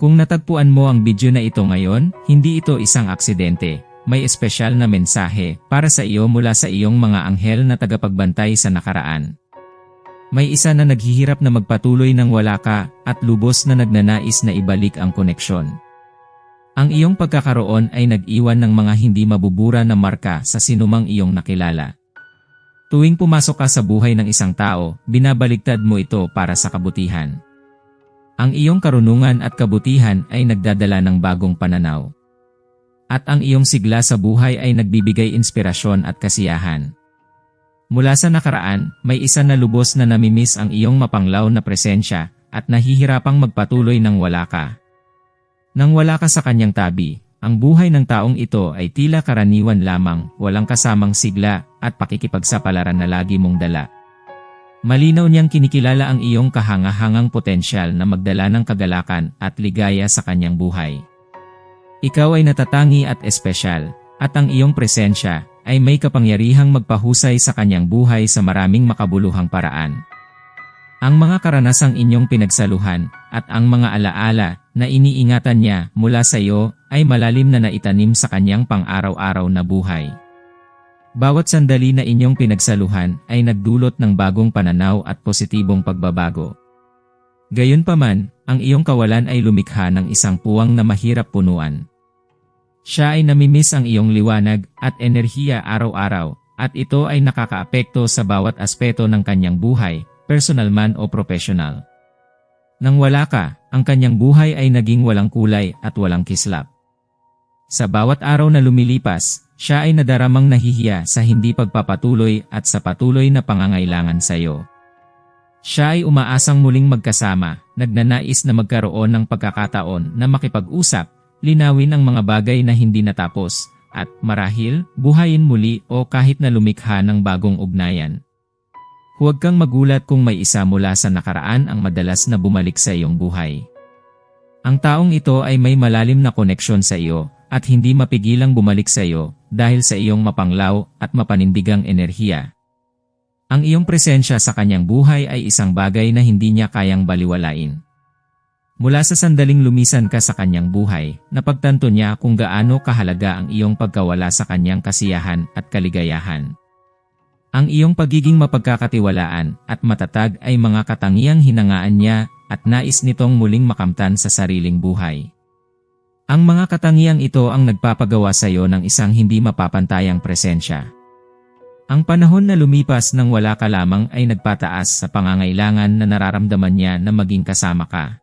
Kung natagpuan mo ang video na ito ngayon, hindi ito isang aksidente. May espesyal na mensahe para sa iyo mula sa iyong mga anghel na tagapagbantay sa nakaraan. May isa na naghihirap na magpatuloy ng wala ka at lubos na nagnanais na ibalik ang koneksyon. Ang iyong pagkakaroon ay nag-iwan ng mga hindi mabubura na marka sa sinumang iyong nakilala. Tuwing pumasok ka sa buhay ng isang tao, binabaligtad mo ito para sa kabutihan. Ang iyong karunungan at kabutihan ay nagdadala ng bagong pananaw. At ang iyong sigla sa buhay ay nagbibigay inspirasyon at kasiyahan. Mula sa nakaraan, may isa na lubos na namimiss ang iyong mapanglaw na presensya at nahihirapang magpatuloy ng wala ka. Nang wala ka sa kanyang tabi, ang buhay ng taong ito ay tila karaniwan lamang, walang kasamang sigla at pakikipagsapalaran na lagi mong dala. Malinaw niyang kinikilala ang iyong kahangahangang potensyal na magdala ng kagalakan at ligaya sa kanyang buhay. Ikaw ay natatangi at espesyal, at ang iyong presensya ay may kapangyarihang magpahusay sa kanyang buhay sa maraming makabuluhang paraan. Ang mga karanasang inyong pinagsaluhan at ang mga alaala na iniingatan niya mula sa iyo ay malalim na naitanim sa kanyang pang-araw-araw na buhay. Bawat sandali na inyong pinagsaluhan ay nagdulot ng bagong pananaw at positibong pagbabago. Gayunpaman, ang iyong kawalan ay lumikha ng isang puwang na mahirap punuan. Siya ay namimiss ang iyong liwanag at enerhiya araw-araw at ito ay nakakaapekto sa bawat aspeto ng kanyang buhay, personal man o professional. Nang wala ka, ang kanyang buhay ay naging walang kulay at walang kislap. Sa bawat araw na lumilipas, siya ay nadaramang nahihiya sa hindi pagpapatuloy at sa patuloy na pangangailangan sa iyo. Siya ay umaasang muling magkasama, nagnanais na magkaroon ng pagkakataon na makipag-usap, linawin ang mga bagay na hindi natapos, at marahil, buhayin muli o kahit na lumikha ng bagong ugnayan. Huwag kang magulat kung may isa mula sa nakaraan ang madalas na bumalik sa iyong buhay. Ang taong ito ay may malalim na koneksyon sa iyo at hindi mapigilang bumalik sa iyo dahil sa iyong mapanglaw at mapanindigang enerhiya. Ang iyong presensya sa kanyang buhay ay isang bagay na hindi niya kayang baliwalain. Mula sa sandaling lumisan ka sa kanyang buhay, napagtanto niya kung gaano kahalaga ang iyong pagkawala sa kanyang kasiyahan at kaligayahan. Ang iyong pagiging mapagkakatiwalaan at matatag ay mga katangiang hinangaan niya at nais nitong muling makamtan sa sariling buhay. Ang mga katangiang ito ang nagpapagawa sa iyo ng isang hindi mapapantayang presensya. Ang panahon na lumipas nang wala ka lamang ay nagpataas sa pangangailangan na nararamdaman niya na maging kasama ka.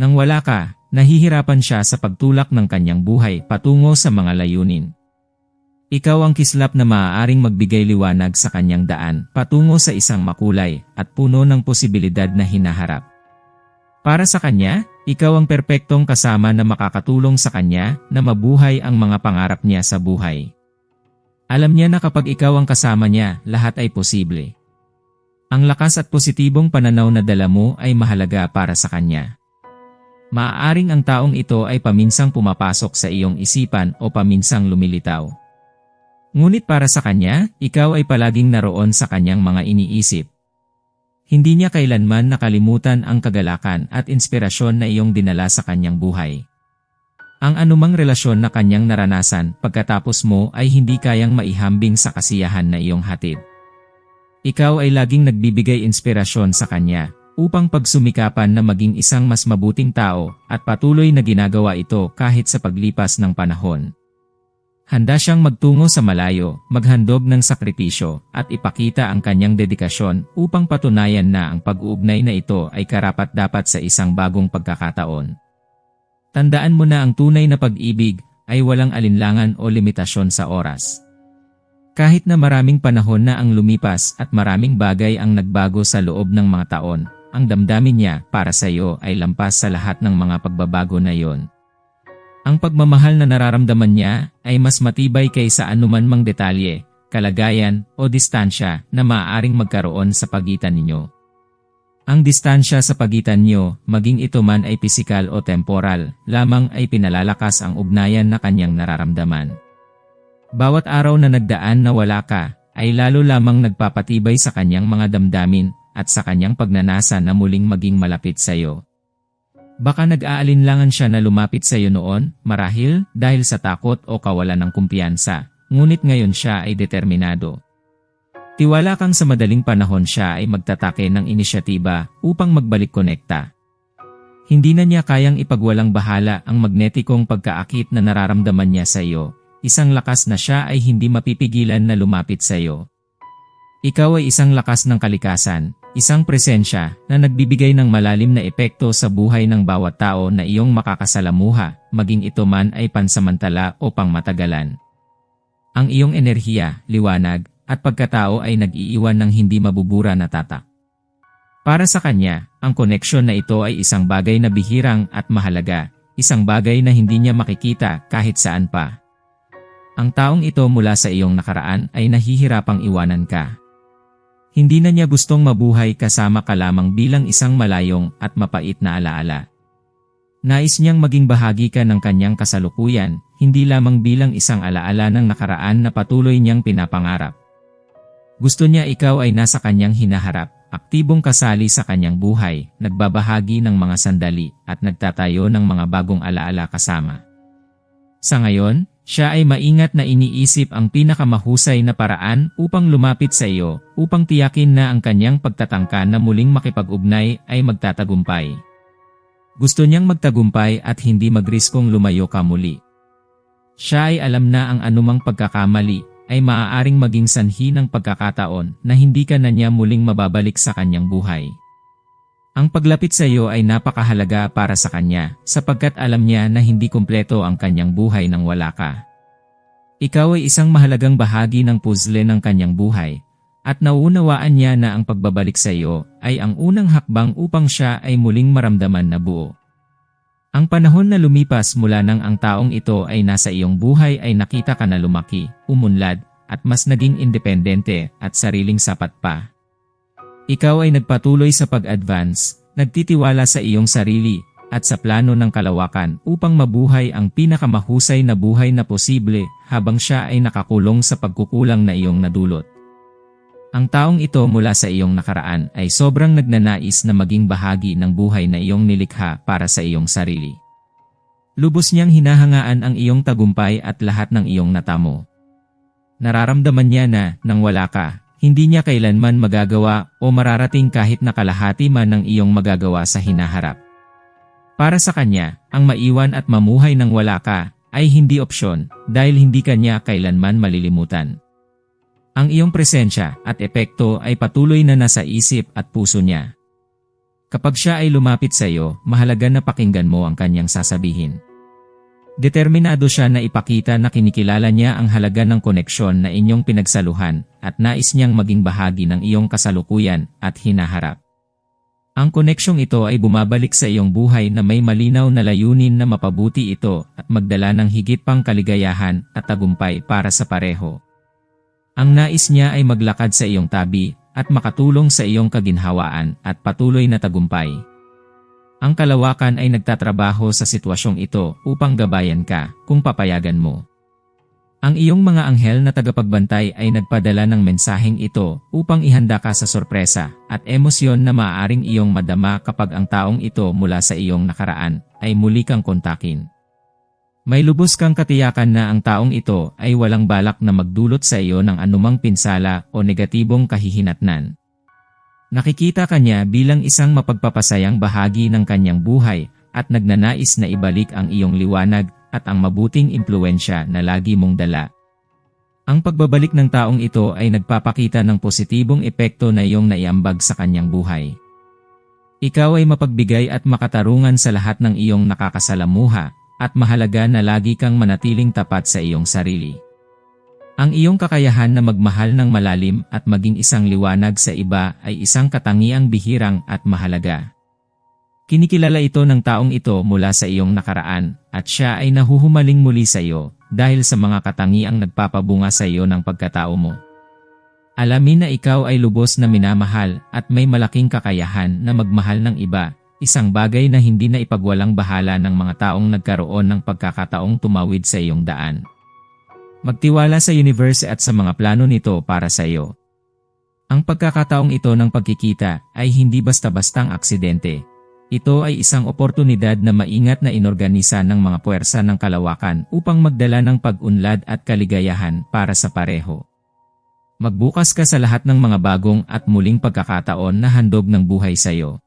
Nang wala ka, nahihirapan siya sa pagtulak ng kanyang buhay patungo sa mga layunin. Ikaw ang kislap na maaaring magbigay liwanag sa kanyang daan patungo sa isang makulay at puno ng posibilidad na hinaharap. Para sa kanya, ikaw ang perpektong kasama na makakatulong sa kanya na mabuhay ang mga pangarap niya sa buhay. Alam niya na kapag ikaw ang kasama niya, lahat ay posible. Ang lakas at positibong pananaw na dala mo ay mahalaga para sa kanya. Maaaring ang taong ito ay paminsang pumapasok sa iyong isipan o paminsang lumilitaw. Ngunit para sa kanya, ikaw ay palaging naroon sa kanyang mga iniisip hindi niya kailanman nakalimutan ang kagalakan at inspirasyon na iyong dinala sa kanyang buhay. Ang anumang relasyon na kanyang naranasan pagkatapos mo ay hindi kayang maihambing sa kasiyahan na iyong hatid. Ikaw ay laging nagbibigay inspirasyon sa kanya upang pagsumikapan na maging isang mas mabuting tao at patuloy na ginagawa ito kahit sa paglipas ng panahon. Handa siyang magtungo sa malayo, maghandog ng sakripisyo, at ipakita ang kanyang dedikasyon upang patunayan na ang pag-uugnay na ito ay karapat-dapat sa isang bagong pagkakataon. Tandaan mo na ang tunay na pag-ibig ay walang alinlangan o limitasyon sa oras. Kahit na maraming panahon na ang lumipas at maraming bagay ang nagbago sa loob ng mga taon, ang damdamin niya para sa iyo ay lampas sa lahat ng mga pagbabago na iyon. Ang pagmamahal na nararamdaman niya ay mas matibay kaysa anuman mang detalye, kalagayan o distansya na maaaring magkaroon sa pagitan ninyo. Ang distansya sa pagitan niyo, maging ito man ay pisikal o temporal, lamang ay pinalalakas ang ugnayan na kanyang nararamdaman. Bawat araw na nagdaan na wala ka, ay lalo lamang nagpapatibay sa kanyang mga damdamin at sa kanyang pagnanasa na muling maging malapit sa iyo. Baka nag-aalinlangan siya na lumapit sa iyo noon, marahil dahil sa takot o kawalan ng kumpiyansa, ngunit ngayon siya ay determinado. Tiwala kang sa madaling panahon siya ay magtatake ng inisyatiba upang magbalik konekta. Hindi na niya kayang ipagwalang bahala ang magnetikong pagkaakit na nararamdaman niya sa iyo, isang lakas na siya ay hindi mapipigilan na lumapit sa iyo. Ikaw ay isang lakas ng kalikasan, isang presensya na nagbibigay ng malalim na epekto sa buhay ng bawat tao na iyong makakasalamuha, maging ito man ay pansamantala o pangmatagalan. Ang iyong enerhiya, liwanag, at pagkatao ay nag-iiwan ng hindi mabubura na tatak. Para sa kanya, ang koneksyon na ito ay isang bagay na bihirang at mahalaga, isang bagay na hindi niya makikita kahit saan pa. Ang taong ito mula sa iyong nakaraan ay nahihirapang iwanan ka. Hindi na niya gustong mabuhay kasama ka lamang bilang isang malayong at mapait na alaala. Nais niyang maging bahagi ka ng kanyang kasalukuyan, hindi lamang bilang isang alaala ng nakaraan na patuloy niyang pinapangarap. Gusto niya ikaw ay nasa kanyang hinaharap, aktibong kasali sa kanyang buhay, nagbabahagi ng mga sandali at nagtatayo ng mga bagong alaala kasama. Sa ngayon, siya ay maingat na iniisip ang pinakamahusay na paraan upang lumapit sa iyo, upang tiyakin na ang kanyang pagtatangka na muling makipag-ugnay ay magtatagumpay. Gusto niyang magtagumpay at hindi magriskong lumayo ka muli. Siya ay alam na ang anumang pagkakamali ay maaaring maging sanhi ng pagkakataon na hindi ka na niya muling mababalik sa kanyang buhay. Ang paglapit sa iyo ay napakahalaga para sa kanya sapagkat alam niya na hindi kumpleto ang kanyang buhay nang wala ka. Ikaw ay isang mahalagang bahagi ng puzzle ng kanyang buhay at nauunawaan niya na ang pagbabalik sa iyo ay ang unang hakbang upang siya ay muling maramdaman na buo. Ang panahon na lumipas mula nang ang taong ito ay nasa iyong buhay ay nakita ka na lumaki, umunlad, at mas naging independente at sariling sapat pa. Ikaw ay nagpatuloy sa pag-advance, nagtitiwala sa iyong sarili, at sa plano ng kalawakan upang mabuhay ang pinakamahusay na buhay na posible habang siya ay nakakulong sa pagkukulang na iyong nadulot. Ang taong ito mula sa iyong nakaraan ay sobrang nagnanais na maging bahagi ng buhay na iyong nilikha para sa iyong sarili. Lubos niyang hinahangaan ang iyong tagumpay at lahat ng iyong natamo. Nararamdaman niya na, nang wala ka, hindi niya kailanman magagawa o mararating kahit nakalahati man ng iyong magagawa sa hinaharap. Para sa kanya, ang maiwan at mamuhay ng wala ka ay hindi opsyon dahil hindi kanya kailanman malilimutan. Ang iyong presensya at epekto ay patuloy na nasa isip at puso niya. Kapag siya ay lumapit sa iyo, mahalaga na pakinggan mo ang kanyang sasabihin. Determinado siya na ipakita na kinikilala niya ang halaga ng koneksyon na inyong pinagsaluhan at nais niyang maging bahagi ng iyong kasalukuyan at hinaharap. Ang koneksyong ito ay bumabalik sa iyong buhay na may malinaw na layunin na mapabuti ito at magdala ng higit pang kaligayahan at tagumpay para sa pareho. Ang nais niya ay maglakad sa iyong tabi at makatulong sa iyong kaginhawaan at patuloy na tagumpay. Ang kalawakan ay nagtatrabaho sa sitwasyong ito upang gabayan ka kung papayagan mo. Ang iyong mga anghel na tagapagbantay ay nagpadala ng mensaheng ito upang ihanda ka sa sorpresa at emosyon na maaaring iyong madama kapag ang taong ito mula sa iyong nakaraan ay muli kang kontakin. May lubos kang katiyakan na ang taong ito ay walang balak na magdulot sa iyo ng anumang pinsala o negatibong kahihinatnan. Nakikita ka niya bilang isang mapagpapasayang bahagi ng kanyang buhay at nagnanais na ibalik ang iyong liwanag at ang mabuting impluensya na lagi mong dala. Ang pagbabalik ng taong ito ay nagpapakita ng positibong epekto na iyong naiambag sa kanyang buhay. Ikaw ay mapagbigay at makatarungan sa lahat ng iyong nakakasalamuha at mahalaga na lagi kang manatiling tapat sa iyong sarili. Ang iyong kakayahan na magmahal ng malalim at maging isang liwanag sa iba ay isang katangiang bihirang at mahalaga. Kinikilala ito ng taong ito mula sa iyong nakaraan at siya ay nahuhumaling muli sa iyo dahil sa mga katangiang nagpapabunga sa iyo ng pagkatao mo. Alamin na ikaw ay lubos na minamahal at may malaking kakayahan na magmahal ng iba Isang bagay na hindi na ipagwalang bahala ng mga taong nagkaroon ng pagkakataong tumawid sa iyong daan. Magtiwala sa universe at sa mga plano nito para sa iyo. Ang pagkakataong ito ng pagkikita ay hindi basta-bastang aksidente. Ito ay isang oportunidad na maingat na inorganisa ng mga puwersa ng kalawakan upang magdala ng pag-unlad at kaligayahan para sa pareho. Magbukas ka sa lahat ng mga bagong at muling pagkakataon na handog ng buhay sa iyo.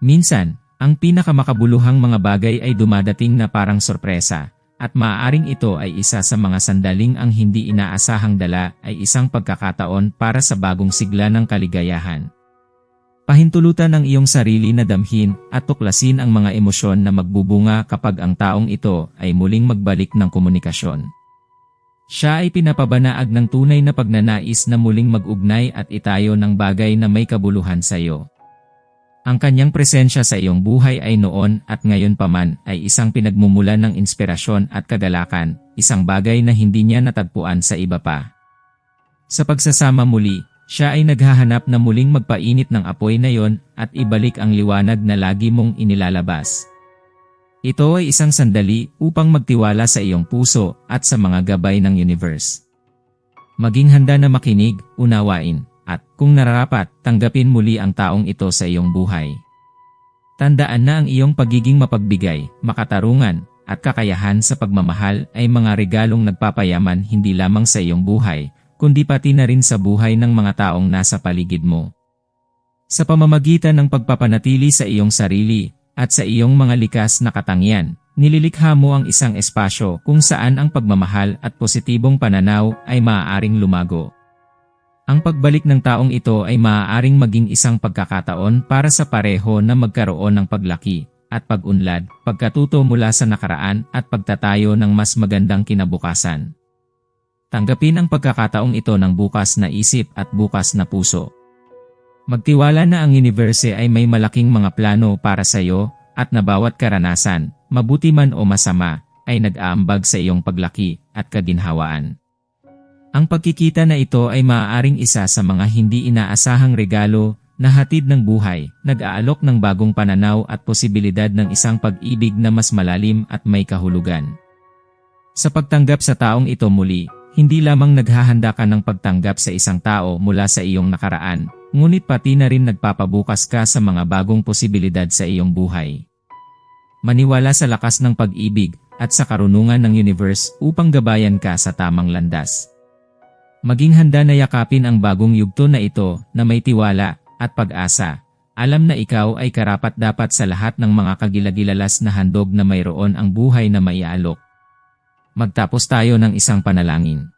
Minsan, ang pinakamakabuluhang mga bagay ay dumadating na parang sorpresa, at maaaring ito ay isa sa mga sandaling ang hindi inaasahang dala ay isang pagkakataon para sa bagong sigla ng kaligayahan. Pahintulutan ang iyong sarili na damhin at tuklasin ang mga emosyon na magbubunga kapag ang taong ito ay muling magbalik ng komunikasyon. Siya ay pinapabanaag ng tunay na pagnanais na muling mag-ugnay at itayo ng bagay na may kabuluhan sa iyo. Ang kanyang presensya sa iyong buhay ay noon at ngayon pa man ay isang pinagmumulan ng inspirasyon at kagalakan, isang bagay na hindi niya natagpuan sa iba pa. Sa pagsasama muli, siya ay naghahanap na muling magpainit ng apoy na yon at ibalik ang liwanag na lagi mong inilalabas. Ito ay isang sandali upang magtiwala sa iyong puso at sa mga gabay ng universe. Maging handa na makinig, unawain, at kung nararapat, tanggapin muli ang taong ito sa iyong buhay. Tandaan na ang iyong pagiging mapagbigay, makatarungan, at kakayahan sa pagmamahal ay mga regalong nagpapayaman hindi lamang sa iyong buhay, kundi pati na rin sa buhay ng mga taong nasa paligid mo. Sa pamamagitan ng pagpapanatili sa iyong sarili at sa iyong mga likas na katangian, nililikha mo ang isang espasyo kung saan ang pagmamahal at positibong pananaw ay maaaring lumago. Ang pagbalik ng taong ito ay maaaring maging isang pagkakataon para sa pareho na magkaroon ng paglaki at pag-unlad, pagkatuto mula sa nakaraan at pagtatayo ng mas magandang kinabukasan. Tanggapin ang pagkakataong ito ng bukas na isip at bukas na puso. Magtiwala na ang universe ay may malaking mga plano para sa iyo at na bawat karanasan, mabuti man o masama, ay nag-aambag sa iyong paglaki at kaginhawaan. Ang pagkikita na ito ay maaaring isa sa mga hindi inaasahang regalo na hatid ng buhay, nag-aalok ng bagong pananaw at posibilidad ng isang pag-ibig na mas malalim at may kahulugan. Sa pagtanggap sa taong ito muli, hindi lamang naghahanda ka ng pagtanggap sa isang tao mula sa iyong nakaraan, ngunit pati na rin nagpapabukas ka sa mga bagong posibilidad sa iyong buhay. Maniwala sa lakas ng pag-ibig at sa karunungan ng universe upang gabayan ka sa tamang landas. Maging handa na yakapin ang bagong yugto na ito na may tiwala at pag-asa. Alam na ikaw ay karapat dapat sa lahat ng mga kagilagilalas na handog na mayroon ang buhay na maialok. Magtapos tayo ng isang panalangin.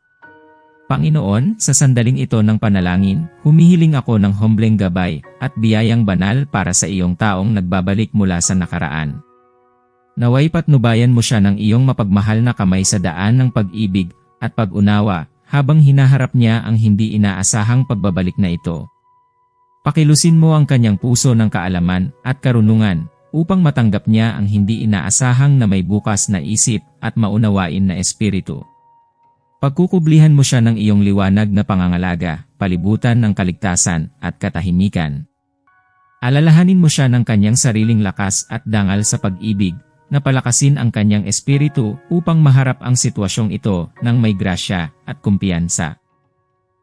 Panginoon, sa sandaling ito ng panalangin, humihiling ako ng humbleng gabay at biyayang banal para sa iyong taong nagbabalik mula sa nakaraan. Naway patnubayan mo siya ng iyong mapagmahal na kamay sa daan ng pag-ibig at pag-unawa habang hinaharap niya ang hindi inaasahang pagbabalik na ito. Pakilusin mo ang kanyang puso ng kaalaman at karunungan upang matanggap niya ang hindi inaasahang na may bukas na isip at maunawain na espiritu. Pagkukublihan mo siya ng iyong liwanag na pangangalaga, palibutan ng kaligtasan at katahimikan. Alalahanin mo siya ng kanyang sariling lakas at dangal sa pag-ibig, na palakasin ang kanyang espiritu upang maharap ang sitwasyong ito ng may grasya at kumpiyansa.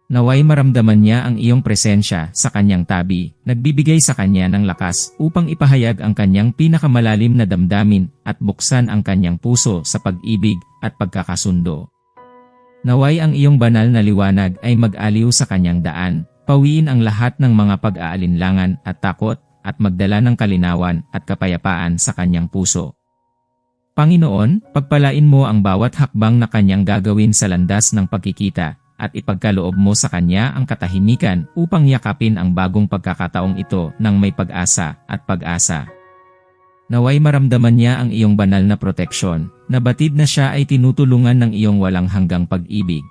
Naway maramdaman niya ang iyong presensya sa kanyang tabi, nagbibigay sa kanya ng lakas upang ipahayag ang kanyang pinakamalalim na damdamin at buksan ang kanyang puso sa pag-ibig at pagkakasundo. Naway ang iyong banal na liwanag ay mag-aliw sa kanyang daan, pawiin ang lahat ng mga pag-aalinlangan at takot at magdala ng kalinawan at kapayapaan sa kanyang puso. Panginoon, pagpalain mo ang bawat hakbang na kanyang gagawin sa landas ng pagkikita at ipagkaloob mo sa kanya ang katahimikan upang yakapin ang bagong pagkakataong ito ng may pag-asa at pag-asa. Naway maramdaman niya ang iyong banal na proteksyon, na batid na siya ay tinutulungan ng iyong walang hanggang pag-ibig.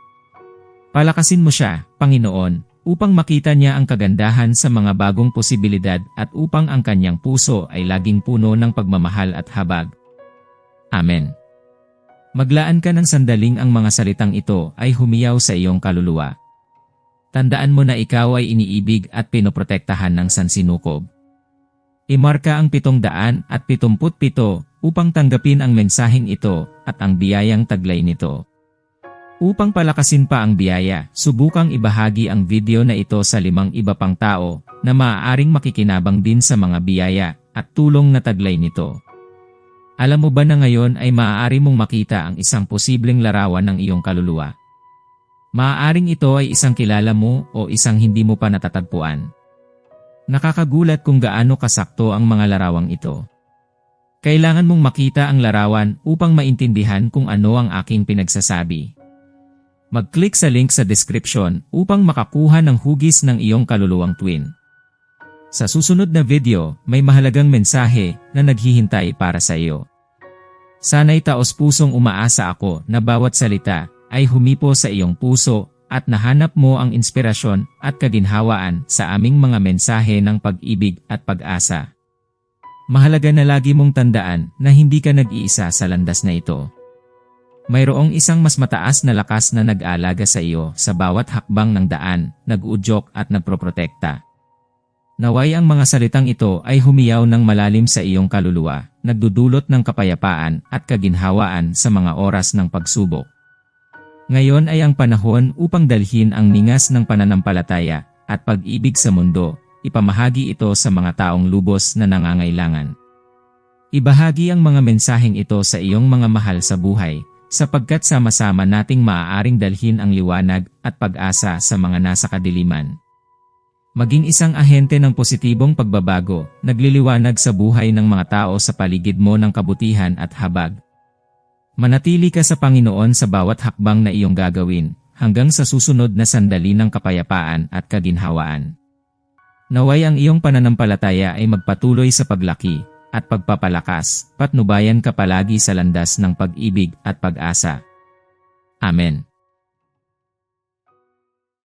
Palakasin mo siya, Panginoon, upang makita niya ang kagandahan sa mga bagong posibilidad at upang ang kanyang puso ay laging puno ng pagmamahal at habag. Amen. Maglaan ka ng sandaling ang mga salitang ito ay humiyaw sa iyong kaluluwa. Tandaan mo na ikaw ay iniibig at pinoprotektahan ng sansinukob. Imarka ang pitong daan at pitumput pito upang tanggapin ang mensaheng ito at ang biyayang taglay nito. Upang palakasin pa ang biyaya, subukang ibahagi ang video na ito sa limang iba pang tao na maaaring makikinabang din sa mga biyaya at tulong na taglay nito. Alam mo ba na ngayon ay maaari mong makita ang isang posibleng larawan ng iyong kaluluwa? Maaaring ito ay isang kilala mo o isang hindi mo pa natatagpuan. Nakakagulat kung gaano kasakto ang mga larawang ito. Kailangan mong makita ang larawan upang maintindihan kung ano ang aking pinagsasabi. Mag-click sa link sa description upang makakuha ng hugis ng iyong kaluluwang twin. Sa susunod na video, may mahalagang mensahe na naghihintay para sa iyo. Sana'y taos pusong umaasa ako na bawat salita ay humipo sa iyong puso at nahanap mo ang inspirasyon at kaginhawaan sa aming mga mensahe ng pag-ibig at pag-asa. Mahalaga na lagi mong tandaan na hindi ka nag-iisa sa landas na ito. Mayroong isang mas mataas na lakas na nag-aalaga sa iyo sa bawat hakbang ng daan, nag-udyok at nagproprotekta. Naway ang mga salitang ito ay humiyaw ng malalim sa iyong kaluluwa, nagdudulot ng kapayapaan at kaginhawaan sa mga oras ng pagsubok. Ngayon ay ang panahon upang dalhin ang ningas ng pananampalataya at pag-ibig sa mundo, ipamahagi ito sa mga taong lubos na nangangailangan. Ibahagi ang mga mensaheng ito sa iyong mga mahal sa buhay, sapagkat sama-sama nating maaaring dalhin ang liwanag at pag-asa sa mga nasa kadiliman. Maging isang ahente ng positibong pagbabago, nagliliwanag sa buhay ng mga tao sa paligid mo ng kabutihan at habag. Manatili ka sa Panginoon sa bawat hakbang na iyong gagawin, hanggang sa susunod na sandali ng kapayapaan at kaginhawaan. Naway ang iyong pananampalataya ay magpatuloy sa paglaki at pagpapalakas, patnubayan ka palagi sa landas ng pag-ibig at pag-asa. Amen.